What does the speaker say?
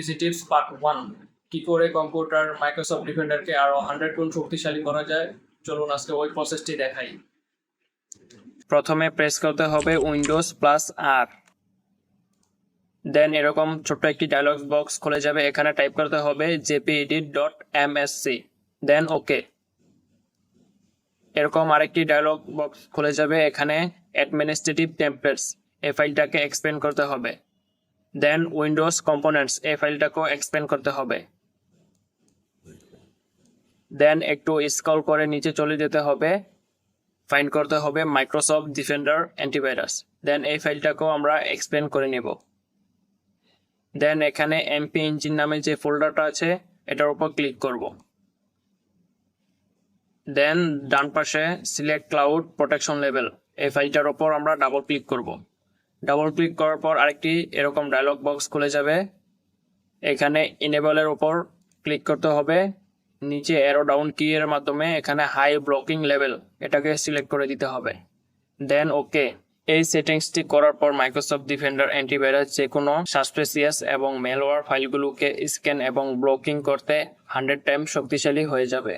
EC tips part one কি করে computer Microsoft ডিফেন্ডারকে আরও হান্ড্রেড গুণ শক্তিশালী করা যায়? চলুন আজকে ওই প্রসেসটি দেখাই। প্রথমে প্রেস করতে হবে উইন্ডোজ প্লাস আর দেন এরকম ছোট্ট একটি ডায়লগ বক্স খুলে যাবে, এখানে টাইপ করতে হবে জেপিইডি ডট এমএসসি দেন ওকে এরকম আরেকটি ডায়লগ বক্স খুলে যাবে, এখানে অ্যাডমিনিস্ট্রেটিভ টেমপ্লেটস এই ফাইলটাকে এক্সপ্লেন করতে হবে। দেন উইন্ডোজ কম্পোনেন্টস এই ফাইলটাকেও এক্সপ্লেন করতে হবে। দেন একটু স্ক্রল করে নিচে চলে যেতে হবে। ফাইন্ড করতে হবে মাইক্রোসফট ডিফেন্ডার অ্যান্টিভাইরাস দেন এই ফাইলটাকেও আমরা এক্সপ্লেন করে নেব। দেন এখানে এমপি ইঞ্জিন নামে যে ফোল্ডারটা আছে, এটার উপর ক্লিক করব। দেন ডান পাশে সিলেক্ট ক্লাউড প্রোটেকশন লেভেল এই ফাইলটার ওপর আমরা ডাবল ক্লিক করব। ডাবল ক্লিক করার পর আরেকটি এরকম ডায়লগ বক্স খুলে যাবে। এখানে ইনেবলের ওপর ক্লিক করতে হবে। নিচে অ্যারো ডাউন কি এর মাধ্যমে এখানে হাই ব্লকিং লেভেল এটাকে সিলেক্ট করে দিতে হবে। দেন ওকে এই সেটিংসটি করার পর মাইক্রোসফট ডিফেন্ডার অ্যান্টিভাইরাস যে কোনো সাসপেসিয়াস এবং মেলওয়ার ফাইলগুলোকে স্ক্যান এবং ব্লকিং করতে হান্ড্রেড টাইম শক্তিশালী হয়ে যাবে।